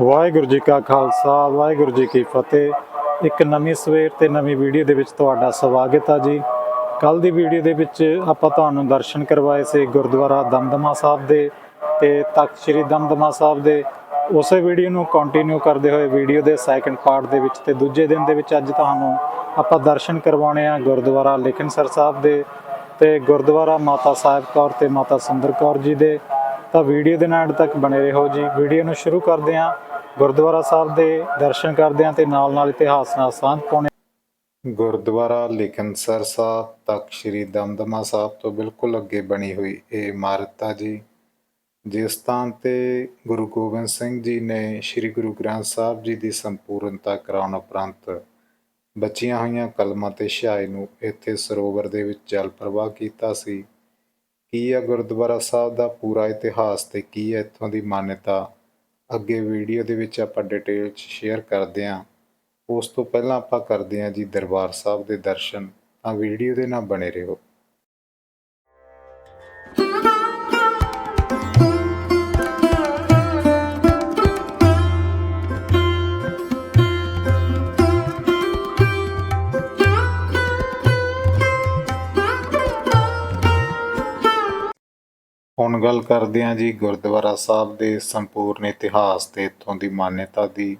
ਵਾਹਿਗੁਰੂ ਜੀ ਕਾ ਖਾਲਸਾ, ਵਾਹਿਗੁਰੂ ਜੀ ਕੀ ਫਤਿਹ। ਇੱਕ ਨਵੀਂ ਸਵੇਰ ਤੇ ਨਵੀਂ ਵੀਡੀਓ ਦੇ ਵਿੱਚ ਤੁਹਾਡਾ ਸਵਾਗਤ ਆ ਜੀ। ਕੱਲ ਦੀ ਵੀਡੀਓ ਦੇ ਵਿੱਚ ਆਪਾਂ ਤੁਹਾਨੂੰ ਦਰਸ਼ਨ ਕਰਵਾਏ ਸੀ ਗੁਰਦੁਆਰਾ ਦਮਦਮਾ ਸਾਹਿਬ ਦੇ ਤੇ ਤਖਤ ਸ੍ਰੀ ਦਮਦਮਾ ਸਾਹਿਬ ਦੇ। ਉਸੇ ਵੀਡੀਓ ਨੂੰ ਕੰਟੀਨਿਊ ਕਰਦੇ ਹੋਏ ਵੀਡੀਓ ਦੇ ਸੈਕੰਡ ਪਾਰਟ ਦੇ ਵਿੱਚ ਤੇ ਦੂਜੇ ਦਿਨ ਦੇ ਵਿੱਚ ਅੱਜ ਤੁਹਾਨੂੰ ਆਪਾਂ ਦਰਸ਼ਨ ਕਰਵਾਉਣੇ ਆ ਗੁਰਦੁਆਰਾ ਲੇਖਨਸਰ ਸਾਹਿਬ ਦੇ ਤੇ ਗੁਰਦੁਆਰਾ ਮਾਤਾ ਸਾਹਿਬ ਕੌਰ ਤੇ ਮਾਤਾ ਸੁੰਦਰ ਕੌਰ ਜੀ ਦੇ। ਤਾਂ ਵੀਡੀਓ ਦੇ ਨਾਲ ਤੱਕ ਬਣੇ ਰਹੋ ਜੀ। ਵੀਡੀਓ ਨੂੰ ਸ਼ੁਰੂ ਕਰਦੇ ਹਾਂ। ਗੁਰਦੁਆਰਾ ਸਾਹਿਬ ਦੇ ਦਰਸ਼ਨ ਕਰਦੇ ਹਾਂ ਤੇ ਨਾਲ ਨਾਲ ਇਤਿਹਾਸ ਨਾਲ ਸਾਂਝ ਪਾਉਣੇ ਗੁਰਦੁਆਰਾ ਲੇਖਨਸਰ ਸਾਹਿਬ ਤੱਕ ਸ੍ਰੀ ਦਮਦਮਾ ਸਾਹਿਬ ਤੋਂ ਬਿਲਕੁਲ ਅੱਗੇ ਬਣੀ ਹੋਈ ਇਹ ਇਮਾਰਤ ਆ ਜੀ। ਜਿਸ ਸਥਾਨ ਤੇ ਗੁਰੂ ਗੋਬਿੰਦ ਸਿੰਘ ਜੀ ਨੇ ਸ੍ਰੀ ਗੁਰੂ ਗ੍ਰੰਥ ਸਾਹਿਬ ਜੀ ਦੀ ਸੰਪੂਰਨਤਾ ਕਰਾਉਣ ਉਪਰੰਤ ਬਚੀਆਂ ਹੋਈਆਂ ਕਲਮਾਂ ਤੇ ਸ਼ਾਇ ਨੂੰ ਇੱਥੇ ਸਰੋਵਰ ਦੇ ਵਿੱਚ ਜਲ ਪ੍ਰਵਾਹ ਕੀਤਾ ਸੀ। ਕੀ ਹੈ ਗੁਰਦੁਆਰਾ ਸਾਹਿਬ ਦਾ ਪੂਰਾ ਇਤਿਹਾਸ ਤੇ ਕੀ ਹੈ ਇੱਥੋਂ ਦੀ ਮਾਨਤਾ? ਅੱਗੇ ਵੀਡੀਓ ਦੇ ਵਿੱਚ ਆਪਾਂ ਡਿਟੇਲ ਚ ਸ਼ੇਅਰ ਕਰਦੇ ਹਾਂ। ਉਸ ਤੋਂ ਪਹਿਲਾਂ ਆਪਾਂ ਕਰਦੇ ਹਾਂ ਜੀ ਦਰਬਾਰ ਸਾਹਿਬ ਦੇ ਦਰਸ਼ਨ। ਤਾਂ ਵੀਡੀਓ ਦੇ ਨਾਲ ਬਣੇ ਰਹੋ। ਹੁਣ ਗੱਲ ਕਰਦੇ ਹਾਂ ਜੀ ਗੁਰਦੁਆਰਾ ਸਾਹਿਬ ਦੇ ਸੰਪੂਰਨ ਇਤਿਹਾਸ ਤੇ ਇੱਥੋਂ ਦੀ ਮਾਨਤਾ ਦੀ।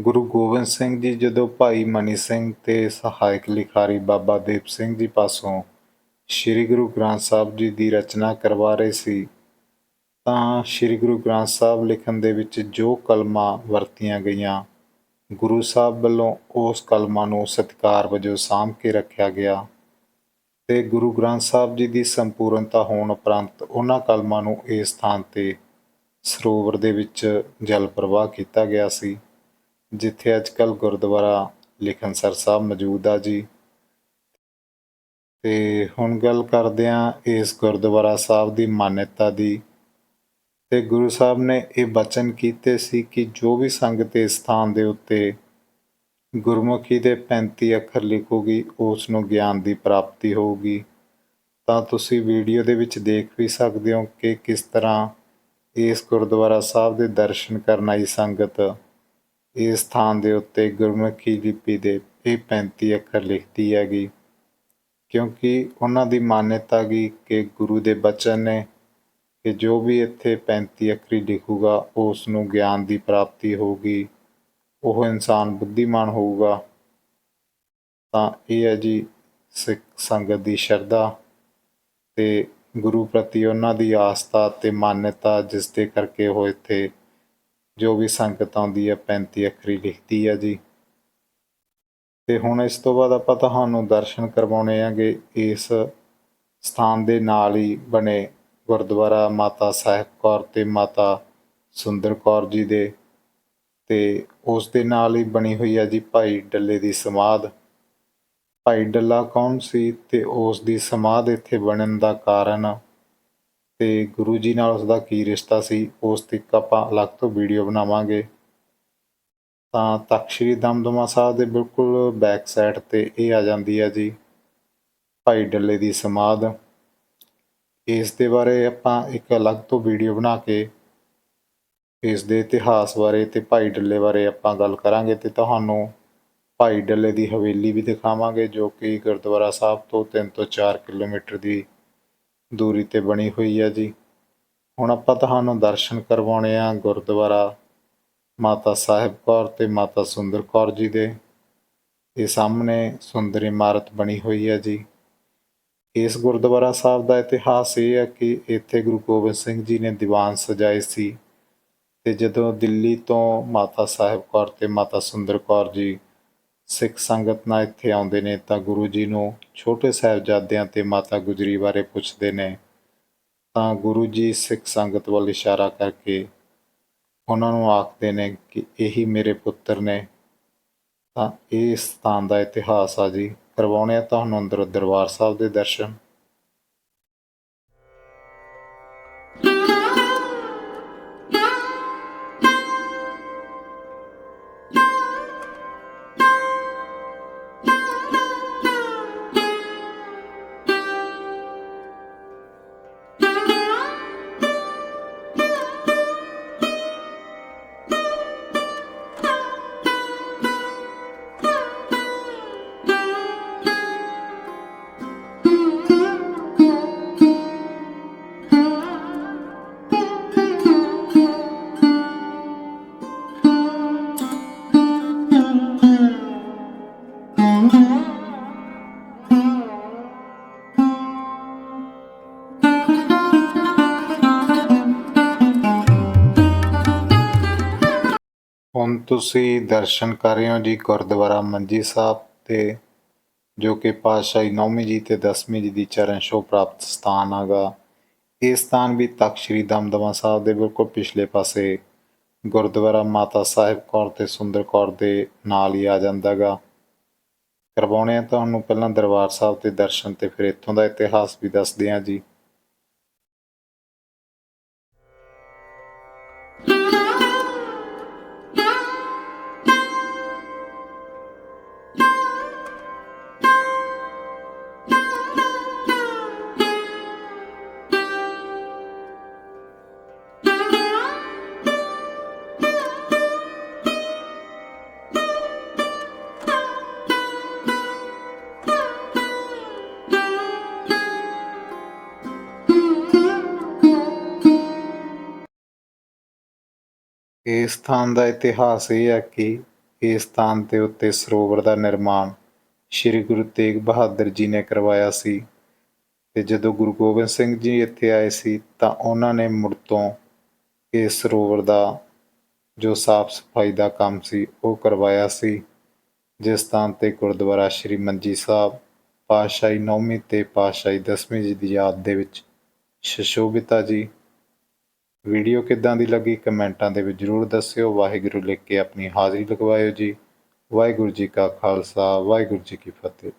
ਗੁਰੂ ਗੋਬਿੰਦ ਸਿੰਘ ਜੀ ਜਦੋਂ ਭਾਈ ਮਨੀ ਸਿੰਘ ਤੇ ਸਹਾਇਕ ਲਿਖਾਰੀ ਬਾਬਾ ਦੀਪ ਸਿੰਘ ਜੀ ਪਾਸੋਂ ਸ੍ਰੀ ਗੁਰੂ ਗ੍ਰੰਥ ਸਾਹਿਬ ਜੀ ਦੀ ਰਚਨਾ ਕਰਵਾ ਰਹੇ ਸੀ, ਤਾਂ ਸ੍ਰੀ ਗੁਰੂ ਗ੍ਰੰਥ ਸਾਹਿਬ ਲਿਖਣ ਦੇ ਵਿੱਚ ਜੋ ਕਲਮਾਂ ਵਰਤੀਆਂ ਗਈਆਂ, ਗੁਰੂ ਸਾਹਿਬ ਵੱਲੋਂ ਉਸ ਕਲਮਾਂ ਨੂੰ ਸਤਿਕਾਰ ਵਜੋਂ ਸਾਂਭ ਕੇ ਰੱਖਿਆ ਗਿਆ। ਅਤੇ ਗੁਰੂ ਗ੍ਰੰਥ ਸਾਹਿਬ ਜੀ ਦੀ ਸੰਪੂਰਨਤਾ ਹੋਣ ਉਪਰੰਤ ਉਹਨਾਂ ਕਲਮਾਂ ਨੂੰ ਇਸ ਸਥਾਨ ਤੇ ਸਰੋਵਰ ਦੇ ਵਿੱਚ ਜਲ ਪ੍ਰਵਾਹ ਕੀਤਾ ਗਿਆ ਸੀ, ਜਿੱਥੇ ਅੱਜਕੱਲ ਗੁਰਦੁਆਰਾ ਲਿਖਨਸਰ ਸਾਹਿਬ ਮੌਜੂਦ ਆ ਜੀ। ਤੇ ਹੁਣ ਗੱਲ ਕਰਦੇ ਹਾਂ ਇਸ ਗੁਰਦੁਆਰਾ ਸਾਹਿਬ ਦੀ ਮਾਨਤਾ ਦੀ। ਤੇ ਗੁਰੂ ਸਾਹਿਬ ਨੇ ਇਹ ਬਚਨ ਕੀਤੇ ਸੀ ਕਿ ਜੋ ਵੀ ਸੰਗਤ ਇਸ ਸਥਾਨ ਦੇ ਉੱਤੇ ਗੁਰਮੁਖੀ ਦੇ 35 ਅੱਖਰ ਲਿਖੋਗੀ ਉਸ ਨੂੰ ਗਿਆਨ ਦੀ ਪ੍ਰਾਪਤੀ ਹੋਊਗੀ। ਤਾਂ ਤੁਸੀਂ ਵੀਡੀਓ ਦੇ ਵਿੱਚ ਦੇਖ ਵੀ ਸਕਦੇ ਹੋ ਕਿ ਕਿਸ ਤਰ੍ਹਾਂ ਇਸ ਗੁਰਦੁਆਰਾ ਸਾਹਿਬ ਦੇ ਦਰਸ਼ਨ ਕਰਨ ਆਈ ਸੰਗਤ। ਇਸ ਸਥਾਨ ਦੇ ਉੱਤੇ ਗੁਰਮੁਖੀ ਲਿਪੀ ਦੇ ਇਹ 35 ਅੱਖਰ ਲਿਖਦੀ ਹੈਗੀ। ਕਿਉਂਕਿ ਉਹਨਾਂ ਦੀ ਮਾਨਤਾ ਗਈ ਕਿ ਗੁਰੂ ਦੇ ਬਚਨ ਨੇ ਕਿ ਜੋ ਵੀ ਇੱਥੇ 35 ਅੱਖਰੀ ਲਿਖੂਗਾ ਉਸ ਨੂੰ ਗਿਆਨ ਦੀ ਪ੍ਰਾਪਤੀ ਹੋਊਗੀ। ਉਹ ਇਨਸਾਨ ਬੁੱਧੀਮਾਨ ਹੋਊਗਾ, ਤਾਂ ਇਹ ਹੈ ਜੀ ਸਿੱਖ ਸੰਗਤ ਦੀ ਸ਼ਰਧਾ ਤੇ ਗੁਰੂ ਪ੍ਰਤੀ ਉਹਨਾਂ ਦੀ ਆਸਥਾ ਤੇ ਮਾਨਤਾ ਜਿਸ ਦੇ ਕਰਕੇ ਉਹ ਇੱਥੇ ਜੋ ਵੀ ਸੰਗਤ ਆਉਂਦੀ ਹੈ 35 ਅੱਖਰੀ ਲਿਖਦੀ ਹੈ ਜੀ। ਤੇ ਹੁਣ ਇਸ ਤੋਂ ਬਾਅਦ ਆਪਾਂ ਤੁਹਾਨੂੰ ਦਰਸ਼ਨ ਕਰਵਾਉਣੇ ਆਂਗੇ ਇਸ ਸਥਾਨ ਦੇ ਨਾਲ ਹੀ ਬਣੇ ਗੁਰਦੁਆਰਾ ਮਾਤਾ ਸਾਹਿਬ ਕੌਰ ਤੇ ਮਾਤਾ ਸੁੰਦਰ ਕੌਰ ਜੀ ਦੇ। ਤੇ ਉਸ ਦੇ ਨਾਲ ਹੀ ਬਣੀ ਹੋਈ ਹੈ ਜੀ ਭਾਈ ਡੱਲੇ ਦੀ ਸਮਾਧ। ਭਾਈ ਡੱਲਾ ਕੌਣ ਸੀ ਤੇ ਉਸ ਦੀ ਸਮਾਧ ਇੱਥੇ ਬਣਨ ਦਾ ਕਾਰਨ? ਤੇ ਗੁਰੂ ਜੀ ਨਾਲ ਉਸ ਦਾ ਕੀ ਰਿਸ਼ਤਾ ਸੀ, ਉਸ ਤੇ ਇੱਕ ਆਪਾਂ ਅਲੱਗ ਤੋਂ ਵੀਡੀਓ ਬਣਾਵਾਂਗੇ। ਤਾਂ ਤਖ਼ਤ ਸ੍ਰੀ ਦਮਦਮਾ ਸਾਹਿਬ ਦੇ ਬਿਲਕੁਲ ਬੈਕ ਸਾਈਡ ਤੇ ਇਹ ਆ ਜਾਂਦੀ ਹੈ ਜੀ ਭਾਈ ਡੱਲੇ ਦੀ ਸਮਾਧ। ਇਸ ਦੇ ਬਾਰੇ ਆਪਾਂ ਇੱਕ ਅਲੱਗ ਤੋਂ ਵੀਡੀਓ ਬਣਾ ਕੇ ਇਸ ਦੇ ਇਤਿਹਾਸ ਬਾਰੇ ਅਤੇ ਭਾਈ ਡੱਲੇ ਬਾਰੇ ਆਪਾਂ ਗੱਲ ਕਰਾਂਗੇ ਤੇ ਤੁਹਾਨੂੰ ਭਾਈ ਡੱਲੇ ਦੀ ਹਵੇਲੀ ਵੀ ਦਿਖਾਵਾਂਗੇ, ਜੋ ਕਿ ਗੁਰਦੁਆਰਾ ਸਾਹਿਬ ਤੋਂ 3 ਤੋਂ 4 ਕਿਲੋਮੀਟਰ ਦੀ ਦੂਰੀ ਤੇ ਬਣੀ ਹੋਈ ਹੈ ਜੀ। ਹੁਣ ਆਪਾਂ ਤੁਹਾਨੂੰ ਦਰਸ਼ਨ ਕਰਵਾਉਣੇ ਆ ਗੁਰਦੁਆਰਾ ਮਾਤਾ ਸਾਹਿਬ ਕੌਰ ਤੇ ਮਾਤਾ ਸੁੰਦਰ ਕੌਰ ਜੀ ਦੇ। ਇਹ ਸਾਹਮਣੇ ਸੁੰਦਰ ਇਮਾਰਤ ਬਣੀ ਹੋਈ ਹੈ ਜੀ। ਇਸ ਗੁਰਦੁਆਰਾ ਸਾਹਿਬ ਦਾ ਇਤਿਹਾਸ ਇਹ ਹੈ ਕਿ ਇੱਥੇ ਗੁਰੂ ਗੋਬਿੰਦ ਸਿੰਘ ਜੀ ਨੇ ਦੀਵਾਨ ਸਜਾਏ ਸੀ। ਅਤੇ ਜਦੋਂ ਦਿੱਲੀ ਤੋਂ ਮਾਤਾ ਸਾਹਿਬ ਕੌਰ ਅਤੇ ਮਾਤਾ ਸੁੰਦਰ ਕੌਰ ਜੀ ਸਿੱਖ ਸੰਗਤ ਨਾਲ ਇੱਥੇ ਆਉਂਦੇ ਨੇ, ਤਾਂ ਗੁਰੂ ਜੀ ਨੂੰ ਛੋਟੇ ਸਾਹਿਬਜ਼ਾਦਿਆਂ ਤੇ ਮਾਤਾ ਗੁਜਰੀ ਬਾਰੇ ਪੁੱਛਦੇ ਨੇ। ਤਾਂ ਗੁਰੂ ਜੀ ਸਿੱਖ ਸੰਗਤ ਵੱਲ ਇਸ਼ਾਰਾ ਕਰਕੇ ਉਹਨਾਂ ਨੂੰ ਆਖਦੇ ਨੇ ਕਿ ਇਹੀ ਮੇਰੇ ਪੁੱਤਰ ਨੇ। ਤਾਂ ਇਹ ਸਥਾਨ ਦਾ ਇਤਿਹਾਸ ਆ ਜੀ। ਕਰਵਾਉਣੇ ਆ ਤੁਹਾਨੂੰ ਅੰਦਰ ਦਰਬਾਰ ਸਾਹਿਬ ਦੇ ਦਰਸ਼ਨ। ਹੁਣ ਤੁਸੀਂ ਦਰਸ਼ਨ ਕਰ ਰਹੇ ਹੋ ਜੀ ਗੁਰਦੁਆਰਾ ਮੰਜੀ ਸਾਹਿਬ ਤੇ, ਜੋ ਕਿ ਪਾਤਸ਼ਾਹੀ ਨੌਵੀਂ ਜੀ ਤੇ ਦਸਵੀਂ ਜੀ ਦੀ ਚਰਨ ਸ਼ੋਹ ਪ੍ਰਾਪਤ ਸਥਾਨ ਹੈਗਾ। ਇਹ ਸਥਾਨ ਵੀ ਤਖਤ ਸ੍ਰੀ ਦਮਦਮਾ ਸਾਹਿਬ ਦੇ ਬਿਲਕੁਲ ਪਿਛਲੇ ਪਾਸੇ ਗੁਰਦੁਆਰਾ ਮਾਤਾ ਸਾਹਿਬ ਕੌਰ ਤੇ ਸੁੰਦਰ ਕੌਰ ਦੇ ਨਾਲ ਹੀ ਆ ਜਾਂਦਾਗਾ ਗਾ ਕਰਵਾਉਣੇ ਆ ਤੁਹਾਨੂੰ ਪਹਿਲਾਂ ਦਰਬਾਰ ਸਾਹਿਬ ਦੇ ਦਰਸ਼ਨ ਅਤੇ ਫਿਰ ਇੱਥੋਂ ਦਾ ਇਤਿਹਾਸ ਵੀ ਦੱਸਦੇ ਹਾਂ ਜੀ। ਇਸ ਸਥਾਨ ਦਾ ਇਤਿਹਾਸ ਇਹ ਹੈ ਕਿ ਇਸ ਸਥਾਨ ਦੇ ਉੱਤੇ ਸਰੋਵਰ ਦਾ ਨਿਰਮਾਣ ਸ੍ਰੀ ਗੁਰੂ ਤੇਗ ਬਹਾਦਰ ਜੀ ਨੇ ਕਰਵਾਇਆ ਸੀ ਤੇ ਜਦੋਂ ਗੁਰੂ ਗੋਬਿੰਦ ਸਿੰਘ ਜੀ ਇੱਥੇ ਆਏ ਸੀ ਤਾਂ ਉਹਨਾਂ ਨੇ ਮੁੜ ਤੋਂ ਇਸ ਸਰੋਵਰ ਦਾ ਜੋ ਸਾਫ਼ ਸਫ਼ਾਈ ਦਾ ਕੰਮ ਸੀ, ਉਹ ਕਰਵਾਇਆ ਸੀ, ਜਿਸ ਸਥਾਨ ਤੇ ਗੁਰਦੁਆਰਾ ਸ੍ਰੀ ਮੰਜੀ ਸਾਹਿਬ, ਪਾਤਸ਼ਾਹੀ ਨੌਵੀਂ ਤੇ ਪਾਤਸ਼ਾਹੀ ਦਸਵੀਂ ਜੀ ਦੀ ਯਾਦ ਦੇ ਵਿੱਚ ਸ਼ਸ਼ੋਭਿਤਾ ਜੀ ਵੀਡੀਓ ਕਿੱਦਾਂ ਦੀ ਲੱਗੀ ਕਮੈਂਟਾਂ ਦੇ ਵਿੱਚ ਜਰੂਰ ਦੱਸਿਓ। ਵਾਹਿਗੁਰੂ ਲਿਖ ਕੇ ਆਪਣੀ ਹਾਜ਼ਰੀ ਲਗਵਾਇਓ ਜੀ। ਵਾਹਿਗੁਰੂ ਜੀ ਕਾ ਖਾਲਸਾ, ਵਾਹਿਗੁਰੂ ਜੀ ਕੀ ਫਤਿਹ।